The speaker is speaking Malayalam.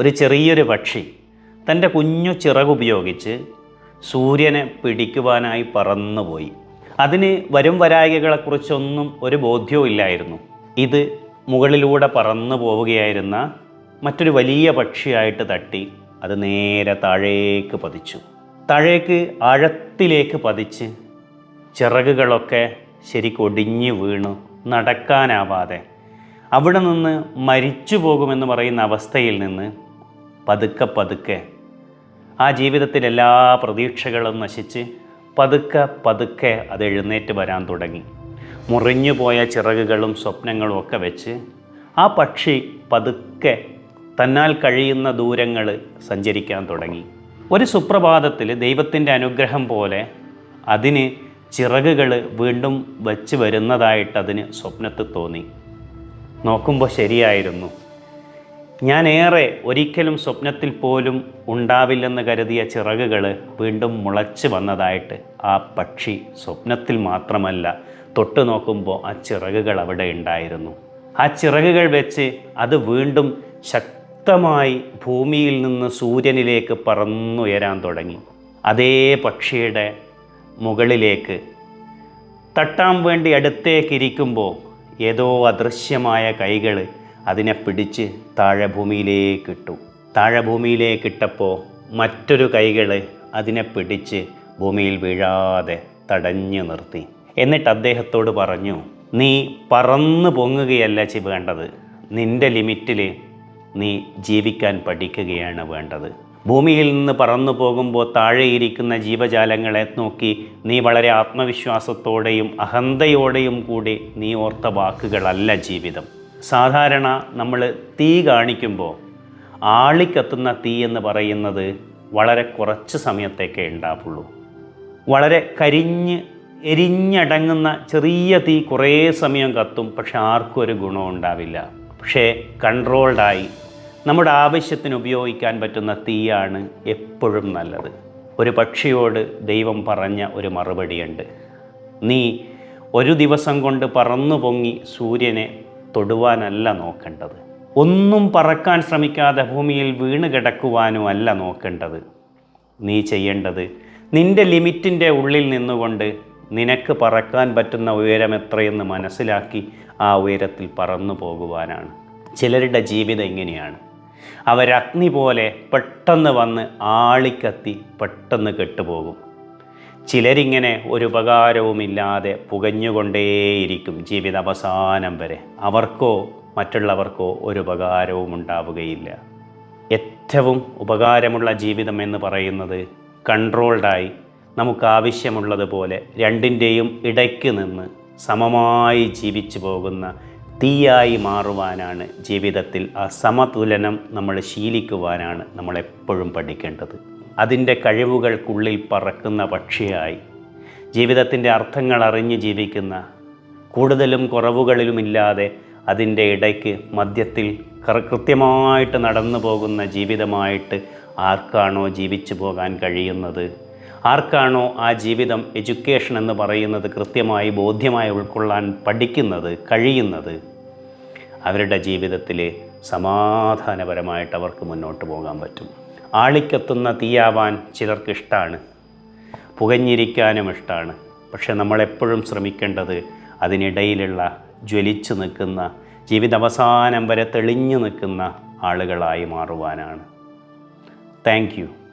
ഒരു ചെറിയൊരു പക്ഷി തന്റെ കുഞ്ഞു ചിറകുപയോഗിച്ച് സൂര്യനെ പിടിക്കുവാനായി പറന്നുപോയി. അതിന് വരും വരായികകളെക്കുറിച്ചൊന്നും ഒരു ബോധ്യവും ഇല്ലായിരുന്നു. ഇത് മുകളിലൂടെ പറന്നു പോവുകയായിരുന്ന മറ്റൊരു വലിയ പക്ഷിയായിട്ട് തട്ടി അത് നേരെ താഴേക്ക് പതിച്ചു. താഴേക്ക് ആഴത്തിലേക്ക് പതിച്ച് ചിറകുകളൊക്കെ ശരിക്കൊടിഞ്ഞു വീണു നടക്കാനാവാതെ. അവിടെ നിന്ന് മരിച്ചു പോകുമെന്ന് പറയുന്ന അവസ്ഥയിൽ നിന്ന് പതുക്കെ പതുക്കെ. ആ ജീവിതത്തിലെല്ലാ പ്രതീക്ഷകളും നശിച്ച് പതുക്കെ പതുക്കെ അത് എഴുന്നേറ്റ് വരാൻ തുടങ്ങി. മുറിഞ്ഞുപോയ ചിറകുകളും സ്വപ്നങ്ങളും ഒക്കെ വെച്ച് ആ പക്ഷി പതുക്കെ തന്നാൽ കഴിയുന്ന ദൂരങ്ങൾ സഞ്ചരിക്കാൻ തുടങ്ങി. ഒരു സുപ്രഭാതത്തിൽ ദൈവത്തിന്റെ അനുഗ്രഹം പോലെ അതിന് ചിറകുകൾ വീണ്ടും വച്ച് വരുന്നതായിട്ട് അതിന് സ്വപ്നത്തിൽ തോന്നി. നോക്കുമ്പോൾ ശരിയായിരുന്നു. ഞാൻ ഏറെ ഒരിക്കലും സ്വപ്നത്തിൽ പോലും ഉണ്ടാവില്ലെന്ന് കരുതിയ ചിറകുകൾ വീണ്ടും മുളച്ച് വന്നതായിട്ട് ആ പക്ഷി സ്വപ്നത്തിൽ മാത്രമല്ല തൊട്ടു നോക്കുമ്പോൾ ആ ചിറകുകൾ അവിടെ ഉണ്ടായിരുന്നു. ആ ചിറകുകൾ വെച്ച് അത് വീണ്ടും ശക്തമായി ഭൂമിയിൽ നിന്ന് സൂര്യനിലേക്ക് പറന്നുയരാൻ തുടങ്ങി. അതേ പക്ഷിയുടെ മുകളിലേക്ക് തട്ടാൻ വേണ്ടി അടുത്തേക്കിരിക്കുമ്പോൾ ഏതോ അദൃശ്യമായ കൈകൾ അതിനെ പിടിച്ച് താഴെ ഭൂമിയിലേക്ക് ഇട്ടു താഴെ ഭൂമിയിലേക്ക് ഇട്ടപ്പോൾ മറ്റൊരു കൈകൾ അതിനെ പിടിച്ച് ഭൂമിയിൽ വീഴാതെ തടഞ്ഞു നിർത്തി. എന്നിട്ട് അദ്ദേഹത്തോട് പറഞ്ഞു നീ പറന്നു പൊങ്ങുകയല്ല വേണ്ടത്. നിന്റെ ലിമിറ്റിൽ നീ ജീവിക്കാൻ പഠിക്കുകയാണ് വേണ്ടത്. ഭൂമിയിൽ നിന്ന് പറന്നു പോകുമ്പോൾ താഴെയിരിക്കുന്ന ജീവജാലങ്ങളെ നോക്കി നീ വളരെ ആത്മവിശ്വാസത്തോടെയും അഹന്തയോടെയും കൂടി നീ ഓർത്ത വാക്കുകളല്ല ജീവിതം. സാധാരണ നമ്മൾ തീ കാണിക്കുമ്പോൾ ആളിക്കത്തുന്ന തീ എന്ന് പറയുന്നത് വളരെ കുറച്ച് സമയത്തേക്കേ ഉണ്ടാവുള്ളൂ. വളരെ കരിഞ്ഞ് എരിഞ്ഞടങ്ങുന്ന ചെറിയ തീ കുറേ സമയം കത്തും പക്ഷെ ആർക്കും ഒരു ഗുണവും ഉണ്ടാവില്ല. പക്ഷേ കൺട്രോൾഡായി നമ്മുടെ ആവശ്യത്തിന് ഉപയോഗിക്കാൻ പറ്റുന്ന തീയാണ് എപ്പോഴും നല്ലത്. ഒരു പക്ഷിയോട് ദൈവം പറഞ്ഞ ഒരു മറുപടിയുണ്ട്. നീ ഒരു ദിവസം കൊണ്ട് പറന്നു പൊങ്ങി സൂര്യനെ തൊടുവാനല്ല നോക്കേണ്ടത്. ഒന്നും പറക്കാൻ ശ്രമിക്കാതെ ഭൂമിയിൽ വീണ് കിടക്കുവാനും അല്ല നോക്കേണ്ടത്. നീ ചെയ്യേണ്ടത് നിന്റെ ലിമിറ്റിന്റെ ഉള്ളിൽ നിന്നുകൊണ്ട് നിനക്ക് പറക്കാൻ പറ്റുന്ന ഉയരം എത്രയെന്ന് മനസ്സിലാക്കി ആ ഉയരത്തിൽ പറന്നു പോകുവാനാണ്. ചിലരുടെ ജീവിതം ഇങ്ങനെയാണ്. അവരഗ്നി പോലെ പെട്ടെന്ന് വന്ന് ആളിക്കത്തി പെട്ടെന്ന് കെട്ടുപോകും. ചിലരിങ്ങനെ ഒരു ഉപകാരവുമില്ലാതെ പുകഞ്ഞുകൊണ്ടേയിരിക്കും ജീവിത അവസാനം വരെ. അവർക്കോ മറ്റുള്ളവർക്കോ ഒരു ഉപകാരവും ഉണ്ടാവുകയില്ല. ഏറ്റവും ഉപകാരമുള്ള ജീവിതം എന്ന് പറയുന്നത് കൺട്രോൾഡായി നമുക്ക് ആവശ്യമുള്ളതുപോലെ രണ്ടിന്റെയും ഇടയ്ക്ക് നിന്ന് സമമായി ജീവിച്ചു പോകുന്ന തീയായി മാറുവാനാണ് ജീവിതത്തിൽ ആ സമതുലനം നമ്മൾ ശീലിക്കുവാനാണ് നമ്മളെപ്പോഴും പഠിക്കേണ്ടത്. അതിന്റെ കഴിവുകൾക്കുള്ളിൽ പറക്കുന്ന പക്ഷിയായി. ജീവിതത്തിന്റെ അർത്ഥങ്ങൾ അറിഞ്ഞ് ജീവിക്കുന്ന കൂടുതലും കുറവുകളിലുമില്ലാതെ അതിന്റെ ഇടയ്ക്ക് മധ്യത്തിൽ കറ കൃത്യമായിട്ട് നടന്നു പോകുന്ന ജീവിതമായിട്ട് ആർക്കാണോ ജീവിച്ചു പോകാൻ കഴിയുന്നത്? ആർക്കാണോ ആ ജീവിതം എഡ്യൂക്കേഷൻ എന്ന് പറയുന്നത് കൃത്യമായി ബോധ്യമായി ഉൾക്കൊള്ളാൻ പഠിക്കുന്നത് കഴിയുന്നത്? അവരുടെ ജീവിതത്തിൽ സമാധാനപരമായിട്ട് അവർക്ക് മുന്നോട്ട് പോകാൻ പറ്റും. ആളിക്കത്തുന്ന തീയാവാൻ ചിലർക്കിഷ്ടമാണ് പുകഞ്ഞിരിക്കാനും ഇഷ്ടമാണ് പക്ഷെ നമ്മളെപ്പോഴും ശ്രമിക്കേണ്ടത് അതിനിടയിലുള്ള ജ്വലിച്ചു നിൽക്കുന്ന ജീവിതാവസാനം വരെ തെളിഞ്ഞു നിൽക്കുന്ന ആളുകളായി മാറുവാനാണ്. താങ്ക്